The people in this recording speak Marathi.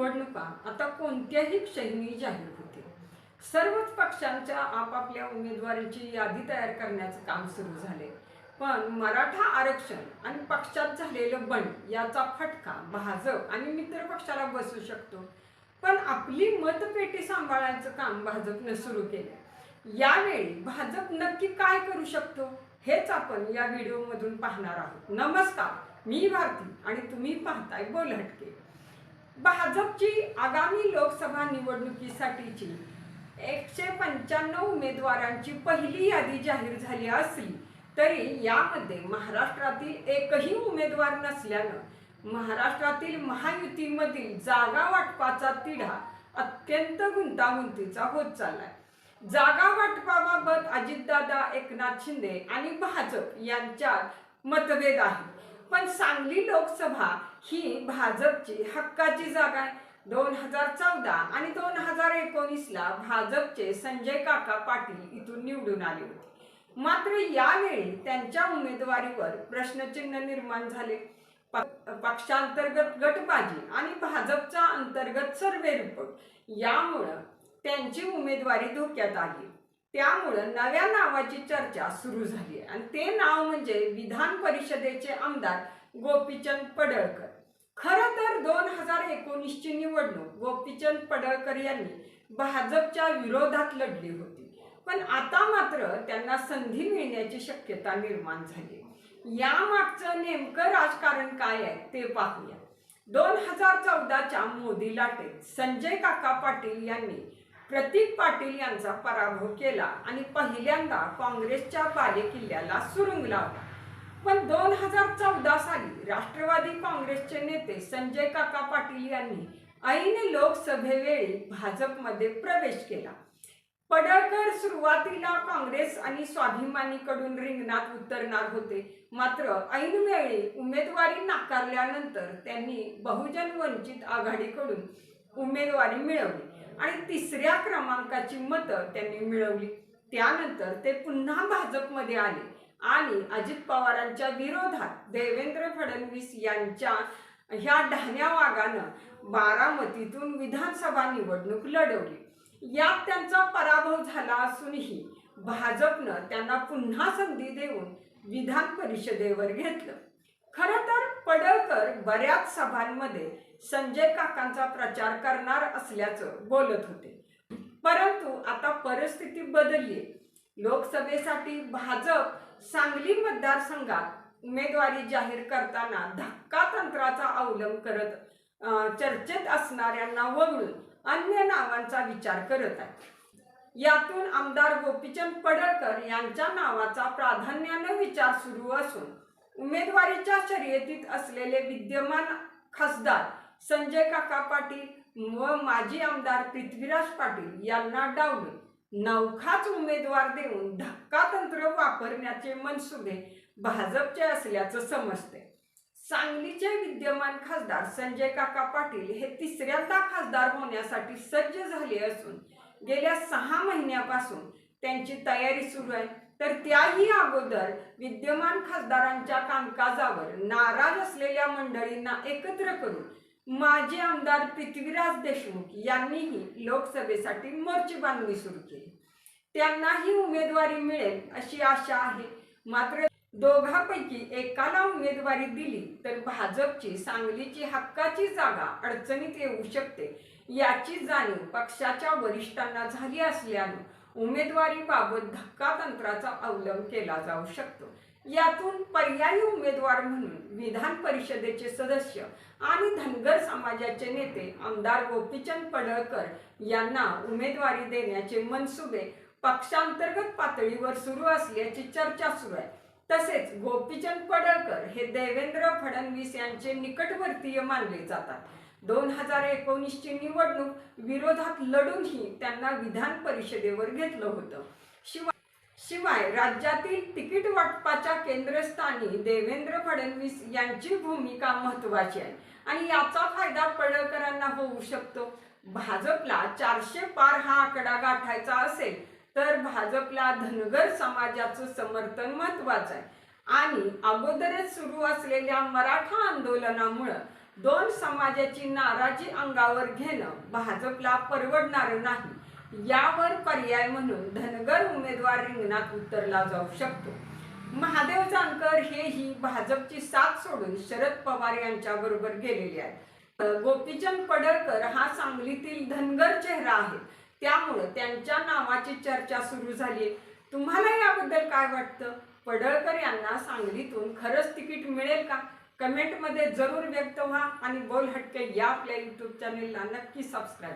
निवडणुका आता कोणत्याही क्षणी जाहीर होतील. सर्वच पक्षांच्या आपापल्या उमेदवारांची यादी तयार करण्याचं काम सुरू झाले पण मराठा आरक्षण आणि पक्षात झालेलं बंड याचा फटका भाजप आणि मित्र पक्षाला बसू शकतो. पण आपली मतपेटी सांभाळायचं काम भाजपनं सुरू केलं यावेळी भाजप नक्की काय करू शकतो हेच आपण या व्हिडिओमधून पाहणार आहोत. नमस्कार मी भारती आणि तुम्ही पाहताय बोल हटके भाजपची आगामी लोकसभा निवडणुकीसाठीची एकशे पंच्याण्णव उमेदवारांची पहिली यादी जाहीर झाली असली तरी यामध्ये महाराष्ट्रातील एकही उमेदवार नसल्यानं महाराष्ट्रातील महायुतीमधील जागा वाटपाचा तिढा अत्यंत गुंतागुंतीचा होत चाललाय. जागा वाटपाबाबत अजितदादा एकनाथ शिंदे आणि भाजप यांच्यात मतभेद आहे पण सांगली लोकसभा ही भाजपची हक्काची जागा आहे. दोन हजार चौदा आणि दोन हजार एकोणीसला भाजपचे संजय काका पाटील इथून निवडून आले होते. मात्र यावेळी त्यांच्या उमेदवारीवर प्रश्नचिन्ह निर्माण झाले. पक्षांतर्गत गटबाजी आणि भाजपचा अंतर्गत सर्वे रिपोर्ट यामुळं त्यांची उमेदवारी धोक्यात आली. त्यामुळं नव्या नावाची चर्चा सुरू झाली आणि ते नाव म्हणजे विधान परिषदेचे आमदार गोपीचंद पडळकर. खरं तर दोन हजार एकोणीसची निवडणूक गोपीचंद पडळकर यांनी भाजपच्या विरोधात लढली होती. पण आता मात्र त्यांना संधी मिळण्याची शक्यता निर्माण झाली यामागचं नेमकं राजकारण काय आहे ते पाहूया. दोन हजार चौदाच्या मोदी लाटेत संजय काका पाटील यांनी प्रतीक पाटील यांचा पराभव केला आणि पहिल्यांदा काँग्रेसच्या बालेकिल्ल्याला सुरुंग लावला. पण दोन हजार चौदा साली राष्ट्रवादी काँग्रेसचे नेते संजय काका पाटील यांनी ऐन लोकसभेवेळी भाजपमध्ये प्रवेश केला. पडळकर सुरुवातीला काँग्रेस आणि स्वाभिमानीकडून रिंगणात उतरणार होते. मात्र ऐनवेळी उमेदवारी नाकारल्यानंतर त्यांनी बहुजन वंचित आघाडीकडून उमेदवारी मिळवली. आणि तिसऱ्या क्रमांकाची मतं त्यांनी मिळवली. त्यानंतर ते पुन्हा भाजपमध्ये आले आणि अजित पवारांच्या विरोधात देवेंद्र फडणवीस यांच्या ह्या ढाण्या वागानं बारामतीतून विधानसभा निवडणूक लढवली. यात त्यांचा पराभव झाला असूनही भाजपनं त्यांना पुन्हा संधी देऊन विधान परिषदेवर घेतलं. खरं तर पडळकर बऱ्याच सभांमध्ये संजय काकांचा प्रचार करणार असल्याचं बोलत होते. परंतु आता परिस्थिती बदलली. लोकसभेसाठी भाजप सांगली मतदारसंघात उमेदवारी जाहीर करताना धक्का तंत्राचा अवलंब करत चर्चेत असणाऱ्यांना वगळून अन्य नावांचा विचार करत आहे यातून आमदार गोपीचंद पडळकर यांच्या नावाचा प्राधान्यानं विचार सुरू असून उमेदवारीच्या शर्यतीत असलेले विद्यमान खासदार संजय काका पाटील व माजी आमदार पृथ्वीराज पाटील यांना डावलून नवखाच उमेदवार देऊन धक्का तंत्र वापरण्याचे मनसुबे भाजपचे असल्याचं समजते. सांगलीचे विद्यमान खासदार संजय काका पाटील हे तिसऱ्यांदा खासदार होण्यासाठी सज्ज झाले असून गेल्या सहा महिन्यापासून त्यांची तयारी सुरू आहे. तर त्याही अगोदर विद्यमान खासदारांच्या कामकाजावर नाराज असलेल्या मंडळींना एकत्र करून माजी आमदार पृथ्वीराज देशमुख यांनीही लोकसभेसाठी मोर्चे बांधणी सुरू केली. त्यांनाही उमेदवारी मिळेल अशी आशा आहे. मात्र दोघांपैकी एकाला उमेदवारी दिली तर भाजपची सांगलीची हक्काची जागा अडचणीत येऊ शकते याची जाणीव पक्षाच्या वरिष्ठांना झाली असल्यानं उमेदवारीबाबत धक्का तंत्राचा अवलंब केला जाऊ शकतो. यातून पर्यायी उमेदवार म्हणून विधान परिषदेचे सदस्य आणि धनगर समाजाचे नेते आमदार गोपीचंद पडळकर यांना उमेदवारी देण्याचे मनसुबे पक्षांतर्गत पातळीवर सुरू असल्याची चर्चा सुरू आहे. तसेच गोपीचंद पडळकर हे देवेंद्र फडणवीस यांचे निकटवर्तीय मानले जातात. दोन हजार एकोणीसची निवडणूक विरोधात लढूनही त्यांना विधान परिषदेवर घेतलं होतं. शिवाय शिवाय राज्यातील तिकीट वाटपाच्या केंद्रस्थानी देवेंद्र फडणवीस यांची भूमिका महत्वाची आहे. आणि याचा फायदा पडळकरांना होऊ शकतो. भाजपला चारशे पार हा आकडा गाठायचा असेल तर भाजपला धनगर समाजाचं समर्थन महत्वाचं आहे. आणि अगोदरच सुरू असलेल्या मराठा आंदोलनामुळं दोन समाजाची नाराजी अंगावर घेणं भाजपला परवडणार नाही. यावर पर्याय म्हणून धनगर उमेदवार रिंगणात उतरला जाऊ शकतो. महादेव जानकर हेही भाजपची साथ सोडून शरद पवार यांच्या बरोबर गेलेले आहेत. गोपीचंद पडळकर हा सांगलीतील धनगर चेहरा आहे. त्यामुळं त्यांच्या नावाची चर्चा सुरू झाली तुम्हाला याबद्दल काय वाटतं? पडळकर यांना सांगलीतून खरंच तिकीट मिळेल का? कमेंटमध्ये जरूर व्यक्त व्हा आणि बोल हटके या आपल्या यूट्यूब चॅनेलला नक्की सबस्क्राईब